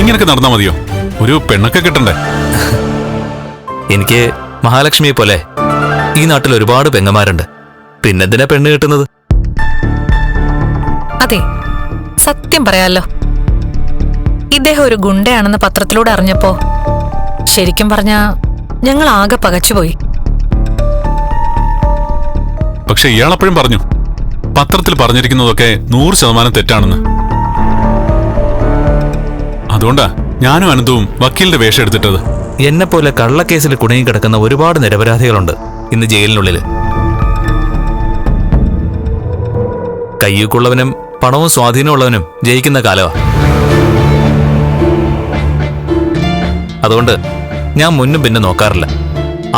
ഇങ്ങനൊക്കെ നടന്നാ മതിയോ? ഒരു പെണ്ണൊക്കെ കിട്ടണ്ടേ? എനിക്ക് മഹാലക്ഷ്മിയെ പോലെ ഈ നാട്ടിൽ ഒരുപാട് പെങ്ങന്മാരുണ്ട്. പിന്നെന്തിനാ പെണ്ണ് കിട്ടുന്നത്? അതെ സത്യം പറയാലോ. ഇദ്ദേഹം ഒരു ഗുണ്ടയാണെന്ന് പത്രത്തിലൂടെ അറിഞ്ഞപ്പോ ശരിക്കും പറഞ്ഞ ഞങ്ങൾ ആകെ പകച്ചുപോയി. പക്ഷെ ഇയാളപ്പോഴും പറഞ്ഞു പത്രത്തിൽ പറഞ്ഞിരിക്കുന്നതൊക്കെ നൂറ് ശതമാനം തെറ്റാണെന്ന്. അതുകൊണ്ടാ ഞാനും അനന്തവും വക്കീലിന്റെ വേഷം എടുത്തിട്ടത്. എന്നെ പോലെ കള്ളക്കേസിൽ കുടുങ്ങി കിടക്കുന്ന ഒരുപാട് നിരപരാധികളുണ്ട് ഇന്ന് ജയിലിനുള്ളിൽ കയ്യൂക്കുള്ളവനും പണവും സ്വാധീനമുള്ളവനും ജയിക്കുന്ന കാലമാ അതുകൊണ്ട് ഞാൻ മുന്നും പിന്നെ നോക്കാറില്ല.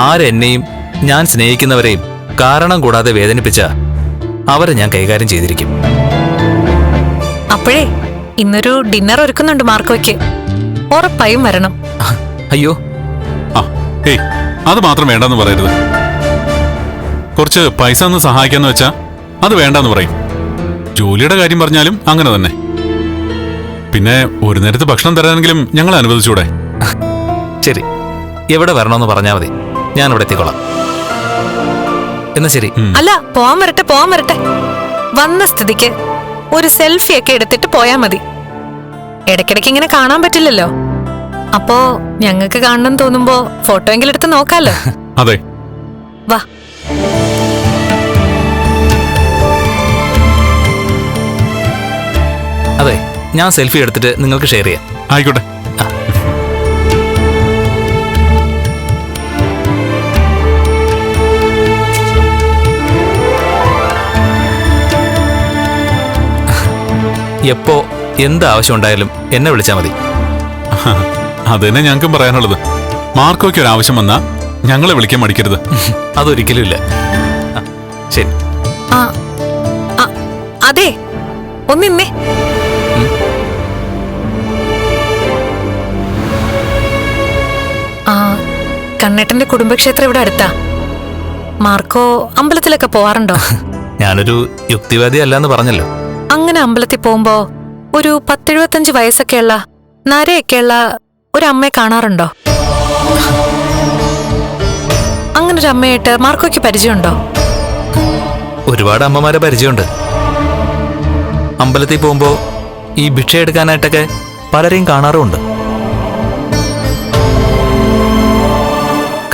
ആരെന്നെയും ഞാൻ സ്നേഹിക്കുന്നവരെയും കാരണം കൂടാതെ വേദനിപ്പിച്ച അവരെ ഞാൻ കൈകാര്യം ചെയ്തിരിക്കും. അപ്പോഴേ ഇന്നൊരു ഡിന്നർ ഒരുക്കുന്നുണ്ട് മാർക്കോയ്ക്ക്. ഉറപ്പായും വരണം. അയ്യോ. ആ ഏയ് അത് മാത്രം വേണ്ടെന്ന് പറയരുത്. കുറച്ച് പൈസ ഒന്ന് സഹായിക്കാന്ന് വെച്ചാ അത് വേണ്ടെന്ന് പറയും. ജോലിയുടെ കാര്യം പറഞ്ഞാലും അങ്ങനെ തന്നെ. പിന്നെ ഒരു നേരത്തെ ഭക്ഷണം തരാനെങ്കിലും ഞങ്ങൾ അനുവദിച്ചൂടെ? ശരി. എവിടെ വരണമെന്ന് പറഞ്ഞാൽ മതി. ഞാൻ ഇവിടെ എത്തിക്കോളാം. എന്നാ ശരി. അല്ല പോവാൻ വരട്ടെ പോവാൻ വരട്ടെ. വന്ന സ്ഥിതിക്ക്. ഒരു സെൽഫി ഒക്കെ എടുത്തിട്ട് പോയാ മതി. ഇടയ്ക്കിടയ്ക്ക് ഇങ്ങനെ കാണാൻ പറ്റില്ലല്ലോ. അപ്പോ ഞങ്ങൾക്ക് കാണണം തോന്നുമ്പോ ഫോട്ടോ എങ്കിലും എടുത്ത് നോക്കാലോ. അതെ. വാ. അതെ ഞാൻ സെൽഫി എടുത്തിട്ട് നിങ്ങൾക്ക് ഷെയർ ചെയ്യാം. ആയിക്കോട്ടെ. എപ്പോ എന്ത് ആവശ്യം ഉണ്ടായാലും എന്നെ വിളിച്ചാൽ മതി. അതന്നെ തന്നെ ഞങ്ങൾക്കും പറയാനുള്ളത്. മാർക്കോയ്ക്ക് ഒരു ആവശ്യം വന്നാ ഞങ്ങളെ വിളിക്കാൻ മടിക്കരുത്. അതൊരിക്കലും ഇല്ല. ശരി. അതെ ഒന്നിന്നേ ആ കണ്ണേട്ടന്റെ കുടുംബക്ഷേത്രം ഇവിടെ അടുത്താ. മാർക്കോ അമ്പലത്തിലൊക്കെ പോവാറുണ്ടോ? ഞാനൊരു യുക്തിവാദി അല്ലാന്ന് പറഞ്ഞല്ലോ. അങ്ങനെ അമ്പലത്തിൽ പോകുമ്പോ ഒരു പത്തെഴുപത്തഞ്ച് വയസ്സൊക്കെയുള്ള നരയൊക്കെയുള്ള ഒരു അമ്മയെ കാണാറുണ്ടോ? അങ്ങനെ ഒരു അമ്മയായിട്ട് മാർക്കോയ്ക്ക് പരിചയമുണ്ടോ? ഒരുപാട് അമ്മമാരെ പരിചയമുണ്ട്. അമ്പലത്തിൽ പോകുമ്പോ ഈ ഭിക്ഷ എടുക്കാനായിട്ടൊക്കെ പലരെയും കാണാറുമുണ്ട്.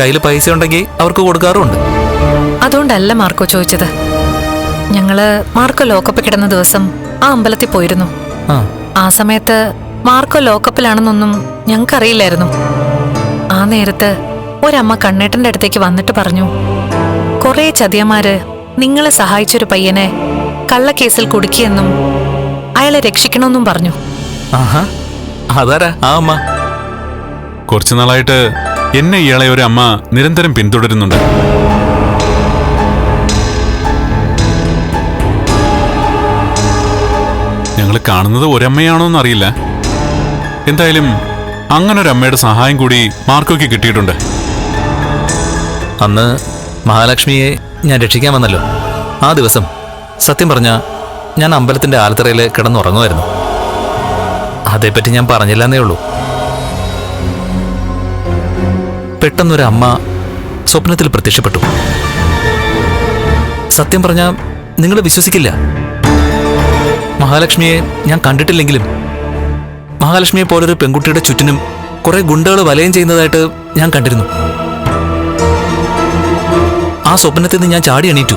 കയ്യിൽ പൈസ ഉണ്ടെങ്കിൽ അവർക്ക് കൊടുക്കാറുമുണ്ട്. അതുകൊണ്ടല്ല മാർക്കോ ചോദിച്ചത്. ഞങ്ങൾ മാർക്കോ ലോക്കപ്പ് കിടന്ന ദിവസം ആ അമ്പലത്തിൽ പോയിരുന്നു. ആ. സമയത്ത് മാർക്കോ ലോക്കപ്പിലാണെന്നൊന്നും ഞങ്ങൾക്കറിയില്ലായിരുന്നു. ആ നേരത്ത് ഒരമ്മ കണ്ണേട്ടന്റെ അടുത്തേക്ക് വന്നിട്ട് പറഞ്ഞു കുറേ ചതിയന്മാര് നിങ്ങളെ സഹായിച്ചൊരു പയ്യനെ കള്ളക്കേസിൽ കുടുക്കിയെന്നും അയാളെ രക്ഷിക്കണമെന്നും പറഞ്ഞു. കുറച്ചു നാളായിട്ട് എന്നെ ഇയാളെ ഒരു അമ്മ നിരന്തരം പിന്തുടരുന്നുണ്ട്. ഞങ്ങൾ കാണുന്നത് ഒരമ്മയാണോ എന്നറിയില്ല. എന്തായാലും അങ്ങനെ ഒരു അമ്മയുടെ സഹായം കൂടി മാർക്കോയ്ക്ക് കിട്ടിയിട്ടുണ്ട്. അന്ന് മഹാലക്ഷ്മിയെ ഞാൻ രക്ഷിക്കാൻ വന്നല്ലോ. ആ ദിവസം സത്യം പറഞ്ഞ ഞാൻ അമ്പലത്തിന്റെ ആലത്തറയിൽ കിടന്നുറങ്ങുമായിരുന്നു. അതേപ്പറ്റി ഞാൻ പറഞ്ഞില്ല എന്നേ ഉള്ളൂ. പെട്ടെന്നൊരു അമ്മ സ്വപ്നത്തിൽ പ്രത്യക്ഷപ്പെട്ടു. സത്യം പറഞ്ഞ നിങ്ങൾ വിശ്വസിക്കില്ല. മഹാലക്ഷ്മിയെ ഞാൻ കണ്ടിട്ടില്ലെങ്കിലും മഹാലക്ഷ്മിയെ പോലൊരു പെൺകുട്ടിയുടെ ചുറ്റിനും കുറെ ഗുണ്ടകൾ വലയം ചെയ്യുന്നതായിട്ട് ഞാൻ കണ്ടിരുന്നു. ആ സ്വപ്നത്തിൽ നിന്ന് ഞാൻ ചാടി എണീറ്റു.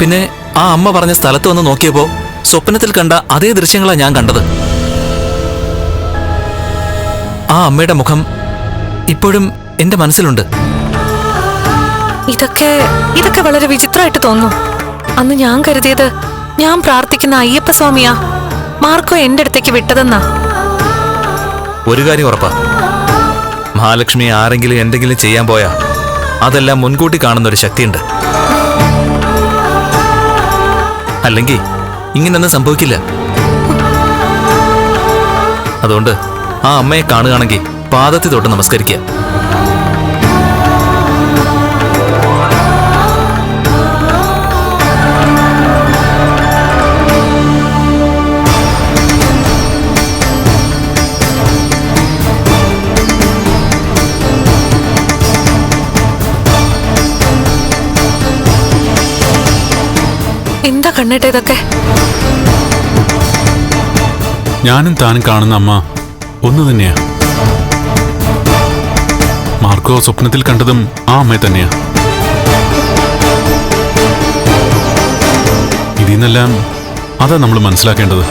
പിന്നെ ആ അമ്മ പറഞ്ഞ സ്ഥലത്ത് വന്ന് നോക്കിയപ്പോ സ്വപ്നത്തിൽ കണ്ട അതേ ദൃശ്യങ്ങളാണ് ഞാൻ കണ്ടത്. ആ അമ്മയുടെ മുഖം ഇപ്പോഴും എന്റെ മനസ്സിലുണ്ട്. ഇതൊക്കെ ഇതൊക്കെ വളരെ വിചിത്രമായിട്ട് തോന്നുന്നു. അന്ന് ഞാൻ കരുതിയത് ഞാൻ പ്രാർത്ഥിക്കുന്ന അയ്യപ്പ സ്വാമിയാ മാർക്കോ എന്റെ അടുത്തേക്ക് വിട്ടതെന്നാ. ഒരു കാര്യം ഉറപ്പാ. മഹാലക്ഷ്മി ആരെങ്കിലും എന്തെങ്കിലും ചെയ്യാൻ പോയാ അതെല്ലാം മുൻകൂട്ടി കാണുന്ന ഒരു ശക്തിയുണ്ട്. അല്ലെങ്കിൽ ഇങ്ങനൊന്നും സംഭവിക്കില്ല. അതുകൊണ്ട് ആ അമ്മയെ കാണുകയാണെങ്കിൽ പാദത്തിൽ തൊട്ട് നമസ്കരിക്കുക കണ്ണേട്ട ഇതൊക്കെ? ഞാനും താനും കാണുന്ന അമ്മ ഒന്ന് തന്നെയാ. മാർക്കോ സ്വപ്നത്തിൽ കണ്ടതും ആ അമ്മയെ തന്നെയാ. ഇതിൽ നിന്നെല്ലാം അതാ നമ്മൾ മനസ്സിലാക്കേണ്ടത്.